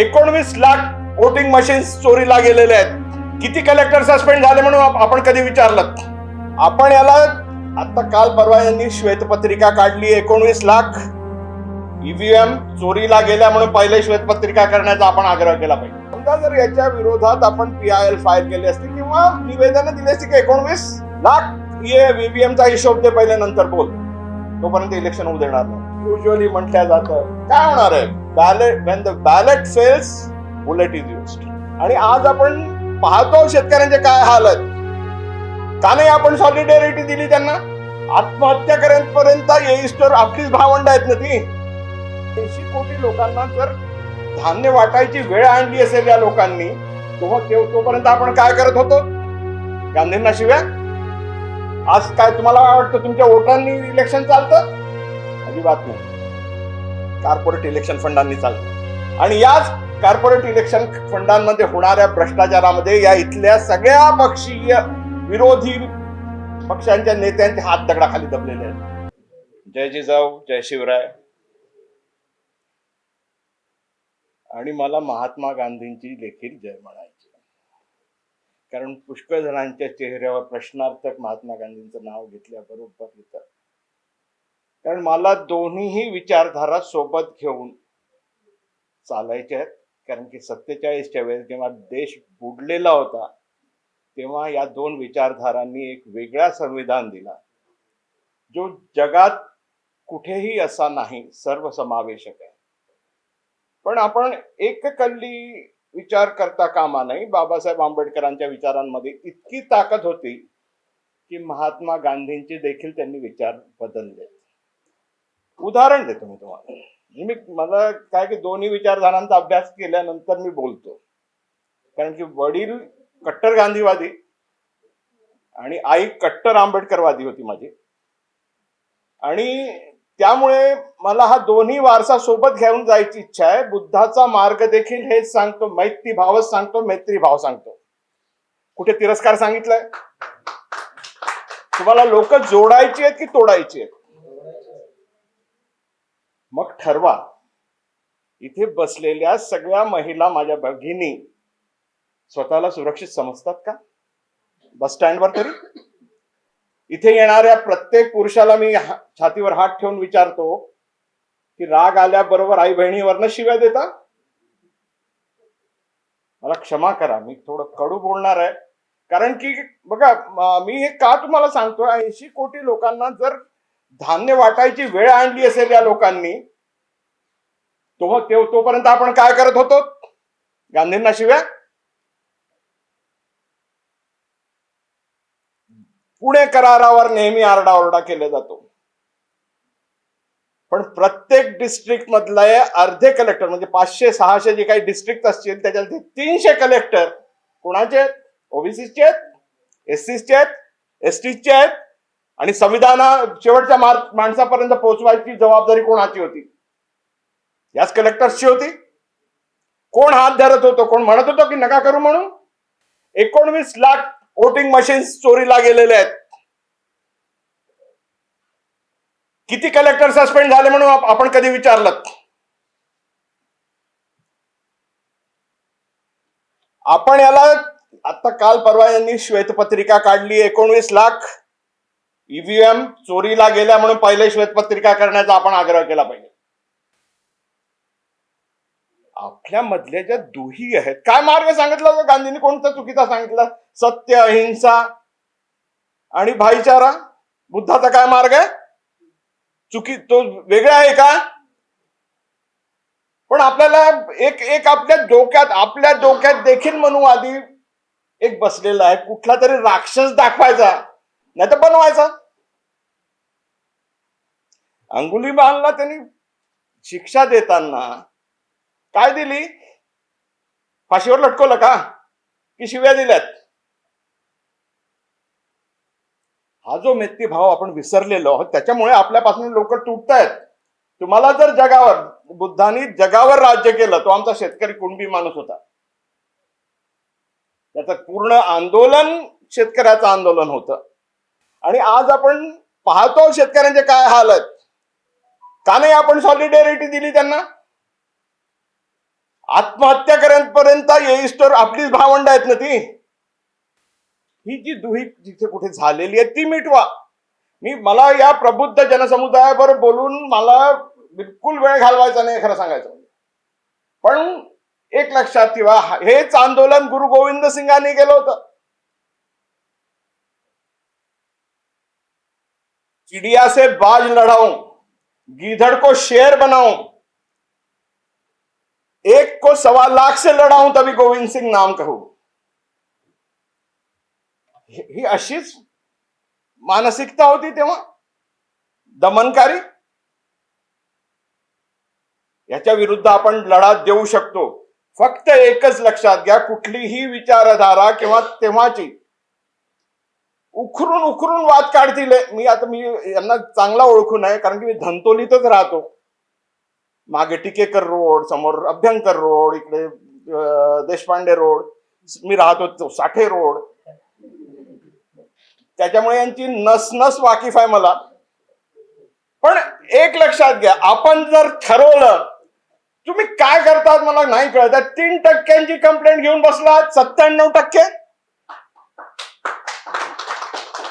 एकोणवीस lakh voting machines चोरीला गेलेले आहेत. किती कलेक्टर सस्पेंड झाले म्हणून आपण कधी विचारलं? आपण याला आता काल परवा यांनी श्वेतपत्रिका काढली एकोणवीस लाख ईव्हीएम चोरीला गेल्या म्हणून पहिले श्वेतपत्रिका करण्याचा आपण आग्रह केला पाहिजे. समजा जर याच्या विरोधात आपण पी आय एल फाईल केली असती किंवा निवेदन दिली असती की एकोणवीस लाख ये चा हिशोब दे पहिले नंतर बोल. तोपर्यंत इलेक्शन होऊ देणार नाही. युजली म्हटल्या जातं. काय होणार आहे? Ballot when the ballot fails bullet is used आणि आज आपण पाहतो शेतकऱ्यांचे काय हाल आहेत का नाही आपण सॉलिडेरिटी दिली त्यांना? आत्महत्या करेपर्यंत येईस तर आपलीच भावंड आहेत ना ती? ऐंशी कोटी लोकांना जर धान्य वाटायची वेळ आणली असेल या लोकांनी तेव्हा तेव- तोपर्यंत आपण काय करत होतो? गांधींना शिव्या? आज काय तुम्हाला वाटतं? तुमच्या वोटांनी इलेक्शन चालतं? अजिबात नाही. कॉर्पोरेट इलेक्शन फंडांनी चालतं आणि याच कॉर्पोरेट इलेक्शन फंडांमध्ये होणाऱ्या भ्रष्टाचारामध्ये या इथल्या सगळ्या पक्षीय विरोधी पक्षांच्या नेत्यांचे हात दगडाखाली दबलेले आहेत. जय जिजाऊ जय शिवराय. आणि मला महात्मा गांधींची देखील जय म्हणायची कारण पुष्कळ जणांच्या चेहऱ्यावर प्रश्नार्थक महात्मा गांधींचं नाव घेतल्याबरोबर येतं कारण मला दोन्हीही विचारधारा सोबत घेऊन चालायच्या आहेत. कारण की सत्तेचाळीसच्या वेळेस जेव्हा देश बुडलेला होता तेव्हा या दोन विचारधारांनी एक वेगळा संविधान दिला. जो जगात कुठेही असा नाही सर्वसमावेशक आहे. पण आपण एककल्ली विचार करता कामा नाही बाबासाहेब आंबेडकरांच्या विचारांमध्ये इतकी ताकद होती की महात्मा गांधींचे देखील त्यांनी विचार बदलले. उदाहरण देतो मी तुम्हाला. मी मला काय की दोन्ही विचारधारांचा अभ्यास केल्यानंतर मी बोलतो. कारण की वडील कट्टर गांधीवादी आणि आई कट्टर आंबेडकरवादी होती माझी. आणि त्यामुळे मला हा दोन्ही वारसा सोबत घेऊन जायची इच्छा आहे. बुद्धाचा मार्ग देखील हेच सांगतो मैत्री भावच सांगतो मैत्री भाव सांगतो. कुठे तिरस्कार सांगितलाय? तुम्हाला लोक जोडायची आहेत की तोडायची आहेत? ठरवा. इथे बसलेल्या सगळ्या महिला माझ्या भगिनी स्वतःला सुरक्षित समजतात का? बस स्टँडवर तरी. इथे येणाऱ्या प्रत्येक पुरुषाला मी छातीवर हात ठेवून विचारतो की राग आल्याबरोबर आई बहिणीवरनं शिव्या देता? मला क्षमा करा मी थोडं कडू बोलणार आहे. कारण की बघा मी हे का तुम्हाला सांगतोय? ऐंशी कोटी लोकांना जर धान्य वाटायची वेळ आणली असेल या लोकांनी तो ते- तोपर्यंत आपण काय करत होतो? गांधींना शिव्या? पुणे करारावर नेहमी आरडाओरडा केला जातो. पण प्रत्येक डिस्ट्रिक्ट मधले अर्धे कलेक्टर म्हणजे पाचशे सहाशे जे काही डिस्ट्रिक्ट असतील त्याच्यातले तीनशे कलेक्टर कोणाचे आहेत? ओबीसीचे आहेत एससीचे आहेत एसटीचे आहेत आणि संविधाना शेवटच्या माणसापर्यंत पोहोचवायची जबाबदारी कोणाची होती? याच कलेक्टर्सची होती. कोण हात धरत होतो? कोण म्हणत होतो की नका करू म्हणून? एकोणवीस लाख वोटिंग मशीन्स चोरीला गेलेले आहेत. किती कलेक्टर सस्पेंड झाले म्हणून आपण कधी विचारलं? आपण याला आता काल परवा यांनी श्वेतपत्रिका काढली. एकोणवीस लाख ईव्हीएम चोरीला गेल्या म्हणून पहिले श्वेतपत्रिका करण्याचा आपण आग्रह केला पाहिजे. आपल्या मधल्या ज्या दोही आहेत काय मार्ग सांगितला होता गांधींनी? कोणता चुकीचा सांगितला? सत्य अहिंसा आणि भाईचारा? बुद्धाचा काय मार्ग आहे? चुकी तो वेगळा आहे का? पण आपल्याला एक एक आपल्या डोक्यात आपल्या डोक्यात देखील मनुवादी एक बसलेला आहे. कुठला तरी राक्षस दाखवायचा नाही तर बनवायचा अंगुलीमालला त्यांनी शिक्षा देताना काय दिली? फाशीवर लटकवलं का? की शिव्या दिल्यात? हा जो मेत्ती भाव आपण विसरलेलो आहोत त्याच्यामुळे आपल्यापासून लोक तुटतायत. तुम्हाला जर जगावर बुद्धांनी जगावर राज्य केलं तो आमचा शेतकरी कुणबी माणूस होता. त्याचं पूर्ण आंदोलन शेतकऱ्याचं आंदोलन होतं. आणि आज आपण पाहतो शेतकऱ्यांचे काय हाल आहेत का नाही आपण सॉलिडेरिटी दिली त्यांना? आत्महत्या करेपर्यंत येईस तर आपलीच भावंड आहेत ना ती? ही जी दुही जिथे कुठे झालेली आहे ती मिटवा. मी मला या प्रबुद्ध जनसमुदायावर बोलून मला बिलकुल वेळ घालवायचा नाही खरं सांगायचं म्हणजे. पण एक लक्षात ठेवा हेच आंदोलन गुरु गोविंद सिंगांनी केलं होतं. चिड़िया से बाज लढाऊ गीधड़ को शेर बनाऊ एक को सवा लाख से लढाऊं तभी गोविंद सिंग नाम कहू। ही ही अशीच मानसिकता होती तेव्हा? दमनकारी? याच्या विरुद्ध आपण लढा देऊ शकतो. फक्त एकच लक्षात घ्या कुठलीही विचारधारा किंवा तेव्हाची उखरून उखरून वाद काढतील. मी आता मी यांना चांगला ओळखून आहे कारण की मी धंतोलीतच राहतो. मागे टिकेकर रोड समोर अभ्यंकर रोड इकडे देशपांडे रोड मी राहतो होतो साठे रोड. त्याच्यामुळे यांची नस नस वाकिफ आहे मला. पण एक लक्षात घ्या आपण जर ठरवलं तुम्ही काय करतात मला नाही कळत. तीन टक्क्यांची कंप्लेंट घेऊन बसलात सत्त्याण्णव टक्के.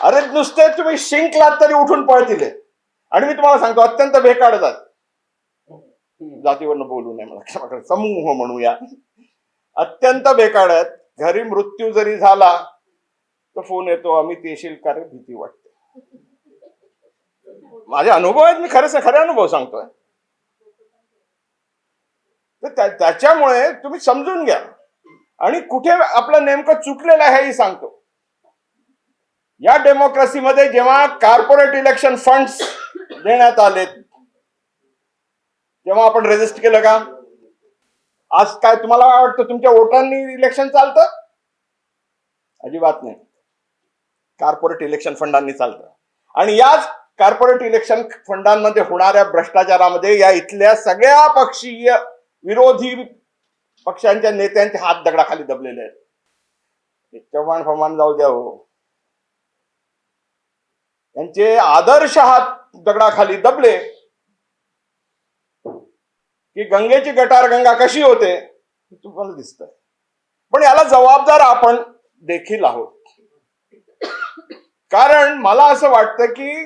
अरे नुसते तुम्ही शिंकलात तरी उठून पळतील आणि मी तुम्हाला सांगतो अत्यंत बेकाड जात. जातीवरनं बोलू नये मला. समूह म्हणूया. अत्यंत बेकाड आहेत. घरी मृत्यू जरी झाला तर फोन येतो आम्ही येशील कार्य भीती वाटते. माझे अनुभव आहेत मी खरं खरे अनुभव सांगतोय. तर त्या- त्याच्यामुळे तुम्ही समजून घ्या. आणि कुठे आपलं नेमकं चुकलेलं आहे हेही सांगतो. या डेमोक्रेसीमध्ये जेव्हा कॉर्पोरेट इलेक्शन फंड्स देण्यात आलेत तेव्हा आपण रेजिस्ट केलं का? आज काय तुम्हाला काय वाटतं? तुमच्या वोटांनी इलेक्शन चालतं? अजिबात नाही. कॉर्पोरेट इलेक्शन फंडांनी चालतं. आणि याच कॉर्पोरेट इलेक्शन फंडांमध्ये होणाऱ्या भ्रष्टाचारामध्ये या इथल्या सगळ्या पक्षीय विरोधी पक्षांच्या नेत्यांचे हात दगडाखाली दबलेले आहेत. चव्हाण फमान जाऊ द्या हो. यांचे आदर्श हात दगडाखाली दबले. की गंगेची गटार गंगा कशी होते तुम्हाला दिसत पण याला जबाबदार आपण देखील आहोत. कारण मला असं वाटतं की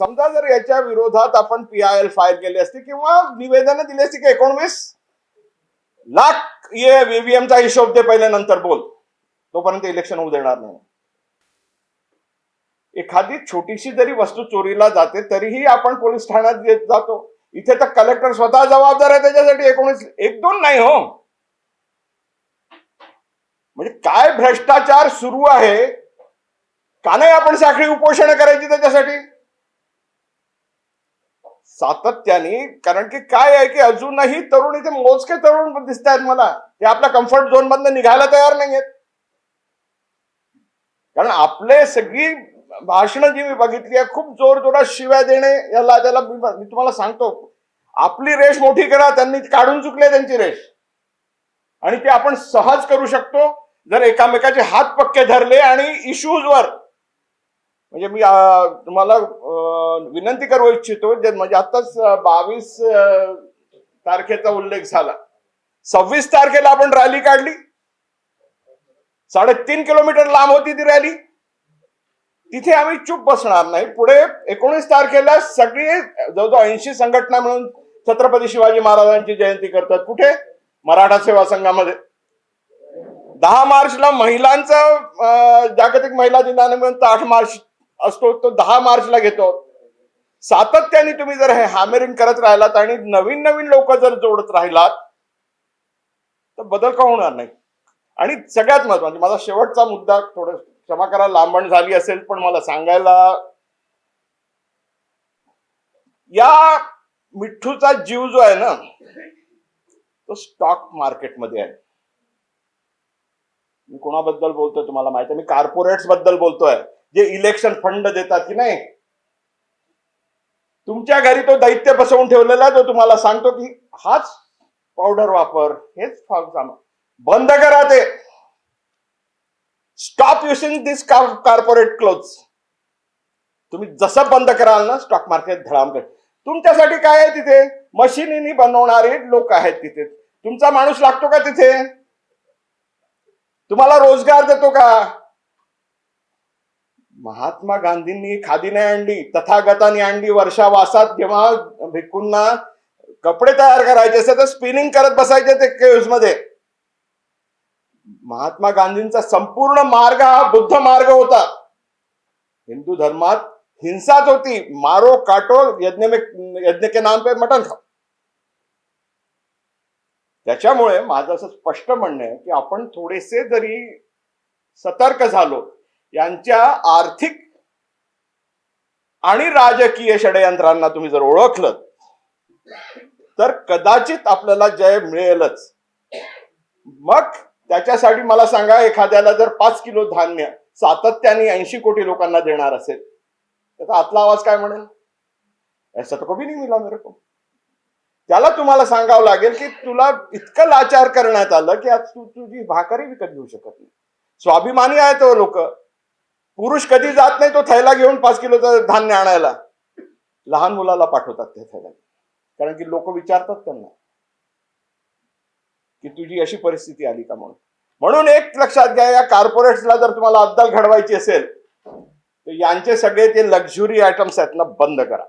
समजा जर याच्या विरोधात आपण पी आय एल फाईल केली असती किंवा निवेदन दिली असती की एकोणवीस लाख ये व्हीव्हीएमचा चा हिशोब दे पहिले नंतर बोल. तोपर्यंत इलेक्शन होऊ देणार नाही. एखादी छोटीशी जरी वस्तू चोरीला जाते तरीही आपण पोलीस ठाण्यात जातो. इथे तर कलेक्टर स्वतः जबाबदार आहे त्याच्यासाठी एकोणीस एक दोन नाही हो. म्हणजे काय भ्रष्टाचार सुरू आहे का नाही आपण साखळी उपोषण करायची त्याच्यासाठी? सातत्याने कारण की काय आहे की अजूनही तरुण इथे मोजके तरुण दिसत आहेत मला. ते आपल्या कम्फर्ट झोन मधनं निघायला तयार नाहीयेत. कारण आपले सगळी भाषणं जी मी बघितली आहे खूप जोर जोरात शिव्या देणे याला त्याला मी तुम्हाला सांगतो. आपली रेष मोठी करा त्यांनी काढून चुकले त्यांची रेष. आणि ते आपण सहज करू शकतो जर एकामेकाचे हात पक्के धरले आणि इश्यूजवर म्हणजे मी तुम्हाला विनंती करू इच्छितो जे म्हणजे आताच बावीस तारखेचा उल्लेख झाला. सव्वीस तारखेला आपण रॅली काढली. साडेतीन किलोमीटर लांब होती ती रॅली तिथे आम्ही चूप बसणार नाही. पुढे एकोणीस तारखेला सगळी जवळजवळ ऐंशी संघटना मिळून छत्रपती शिवाजी महाराजांची जयंती करतात. कुठे? मराठा सेवा संघामध्ये. दहा मार्चला महिलांचा जागतिक महिला दिनानिमित्त आठ मार्च असतो तो दहा मार्चला घेतो. सातत्याने तुम्ही जर हे हॅमेरिंग करत राहिलात आणि नवीन नवीन लोक जर जोडत राहिलात तर बदल का होणार नाही? आणि सगळ्यात महत्त्वाचे म्हणजे माझा शेवटचा मुद्दा थोडं क्षमा करा लांबण झाली असेल पण मला सांगायला या मिठ्ठूचा जीव जो आहे ना तो स्टॉक मार्केटमध्ये आहे. मी कोणाबद्दल बोलतोय तुम्हाला माहिती आहे? मी कार्पोरेट्सबद्दल बोलतोय. जे इलेक्शन फंड देतात की नाही? तुमच्या घरी तो दैत्य बसवून ठेवलेला आहे, तो तुम्हाला सांगतो की हाच पावडर वापर हेच फॉग बंद करा ते. Stop using this corporate clothes तुम्ही जसं बंद कराल ना स्टॉक मार्केट धडाम तुमच्यासाठी काय आहे तिथे? मशिनीनी बनवणारे लोक आहेत तिथे. तुमचा माणूस लागतो का तिथे? तुम्हाला रोजगार देतो का? महात्मा गांधींनी खादी नाही आणली तथागतांनी आणली वर्षावासात जेव्हा भिक्कूंना कपडे तयार करायचे असे तर स्पिनिंग करत बसायचे ते केव्समध्ये. महात्मा गांधींचा संपूर्ण मार्ग हा बुद्ध मार्ग होता. हिंदू धर्मात हिंसाच होती. मारो काटो यज्ञ में यज्ञ के नाम पे मटन खाओ त्याच्यामुळे माझं असं स्पष्ट म्हणणं आहे की आपण थोडेसे जरी सतर्क झालो यांच्या आर्थिक आणि राजकीय षडयंत्रांना तुम्ही जर ओळखलं तर कदाचित आपल्याला जय मिळेलच. मग त्याच्यासाठी मला सांगा एखाद्याला जर पाच किलो धान्य सातत्याने ऐंशी कोटी लोकांना देणार असेल त्याचा आतला आवाज काय म्हणेल? ऐसा तो कभी नाही मिला मेरे को. त्याला तुम्हाला सांगावं लागेल की तुला इतकं लाचार करण्यात आलं की आज तू तुझी भाकरी विकत घेऊ शकत नाही. स्वाभिमानी आहे तो हो लोक. पुरुष कधी जात नाही तो थैला घेऊन पाच किलोचं धान्य आणायला. लहान मुलाला पाठवतात ते थैला कारण की लोक विचारतात त्यांना. की तुझी अशी परिस्थिती आली का म्हणून? म्हणून एक लक्षात घ्या या कॉर्पोरेट्सला जर तुम्हाला अद्दल घडवायची असेल तर यांचे सगळे ते लक्झुरी आयटम्स आहेत ना बंद करा.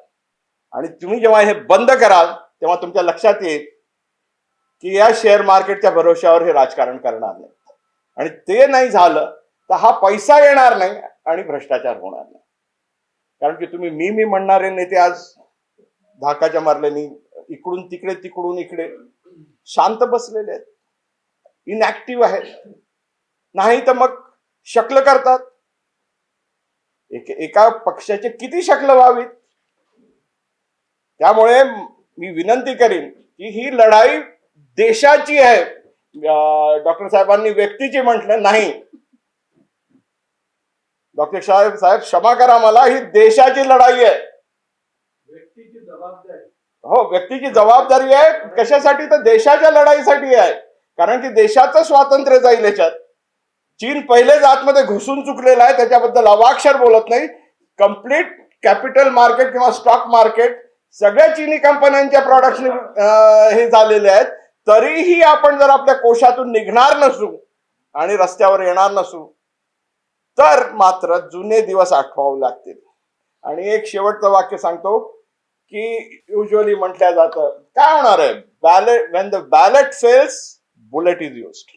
आणि तुम्ही जेव्हा हे बंद कराल तेव्हा तुमच्या लक्षात येईल की या शेअर मार्केटच्या भरोश्यावर हे राजकारण करणार नाही. आणि ते नाही झालं तर हा पैसा येणार नाही आणि भ्रष्टाचार होणार नाही. कारण की तुम्ही मी मी म्हणणारे नेते आज धाकाच्या मारल्याने इकडून तिकडे तिकडून इकडे. शांत बसलेले आहेत. इनॅक्टिव्ह आहेत. नाही तर मग शकल करतात. एक एका पक्षाचे किती शकल व्हावीत? त्यामुळे मी विनंती करीन की ही लढाई देशाची आहे. डॉक्टर साहेबांनी व्यक्तीची म्हटलं नाही. डॉक्टर साहेब साहेब क्षमा करा मला ही देशाची लढाई आहे. व्यक्तीची जबाबदारी. हो व्यक्तीची जबाबदारी आहे कशासाठी तर देशाच्या लढाईसाठी आहे. कारण की देशाचं स्वातंत्र्य जाईल याच्यात. चीन पहिलेच आतमध्ये घुसून चुकलेला आहे त्याच्याबद्दल अवाक्षर बोलत नाही. कंप्लीट कॅपिटल मार्केट किंवा स्टॉक मार्केट सगळ्या चीनी कंपन्यांच्या प्रॉडक्शन हे झालेले आहेत. तरीही आपण जर आपल्या कोशातून निघणार नसू आणि रस्त्यावर येणार नसू तर मात्र जुने दिवस आठवावे लागतील. आणि एक शेवटचं वाक्य सांगतो. की युजली म्हटलं जातं. काय होणार आहे? Ballot when the ballot fails bullet is used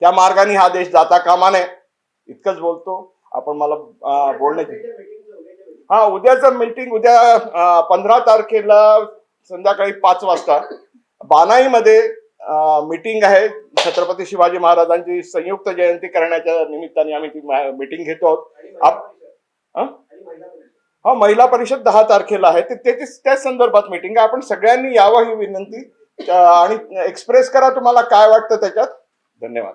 त्या मार्गाने हा देश जाता कामा नये. इतकंच बोलतो. आपण मला बोलण्याची हा उद्याचं मीटिंग उद्या पंधरा तारखेला संध्याकाळी पाच वाजता बानाईमध्ये मीटिंग आहे. छत्रपती शिवाजी महाराजांची संयुक्त जयंती करण्याच्या निमित्ताने आम्ही ती मीटिंग घेतो आहोत. आप- हा महिला परिषद दहा तारखेला आहे. ते तेच त्याच संदर्भात मीटिंग आहे. आपण सगळ्यांनी यावं ही विनंती. आणि एक्सप्रेस करा तुम्हाला काय वाटतं त्याच्यात. धन्यवाद.